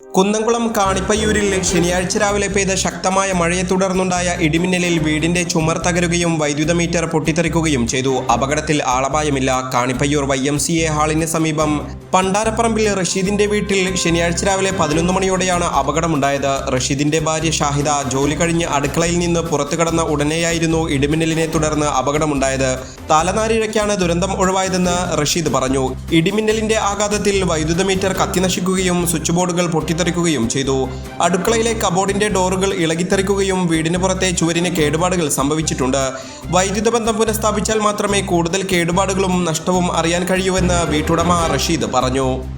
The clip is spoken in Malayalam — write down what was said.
കുന്നംകുളം കാണിപ്പയ്യൂരിൽ ശനിയാഴ്ച രാവിലെ പെയ്ത ശക്തമായ മഴയെ തുടർന്നുണ്ടായ ഇടിമിന്നലിൽ വീടിന്റെ ചുമർ തകരുകയും വൈദ്യുത മീറ്റർ പൊട്ടിത്തെറിക്കുകയും ചെയ്തു. അപകടത്തിൽ ആളപായമില്ല Kanipayyur Y M C A ഹാളിന് സമീപം. പണ്ടാരപ്പറമ്പിൽ റഷീദിന്റെ വീട്ടിൽ ശനിയാഴ്ച രാവിലെ പതിനൊന്ന് മണിയോടെയാണ് അപകടമുണ്ടായത്. റഷീദിന്റെ ഭാര്യ ഷാഹിദ ജോലി കഴിഞ്ഞ് അടുക്കളയിൽ നിന്ന് പുറത്തു കടന്ന ഉടനെയായിരുന്നു ഇടിമിന്നലിനെ തുടർന്ന് അപകടമുണ്ടായത്. തലനാരിഴയ്ക്കാണ് ദുരന്തം ഒഴിവായതെന്ന് റഷീദ് പറഞ്ഞു. ഇടിമിന്നലിന്റെ ആഘാതത്തിൽ വൈദ്യുത മീറ്റർ കത്തിനശിക്കുകയും സ്വിച്ച് ബോർഡുകൾ പൊട്ടിത്തെറിക്കുകയും ചെയ്തു. അടുക്കളയിലെ കബോർഡിന്റെ ഡോറുകൾ ഇളകിത്തെറിക്കുകയും വീടിന് പുറത്തെ ചുവരിന് കേടുപാടുകൾ സംഭവിച്ചിട്ടുണ്ട്. വൈദ്യുത ബന്ധം പുനഃസ്ഥാപിച്ചാൽ മാത്രമേ കൂടുതൽ കേടുപാടുകളും നഷ്ടവും അറിയാൻ കഴിയൂവെന്ന് വീട്ടുടമ റഷീദ് പറഞ്ഞു.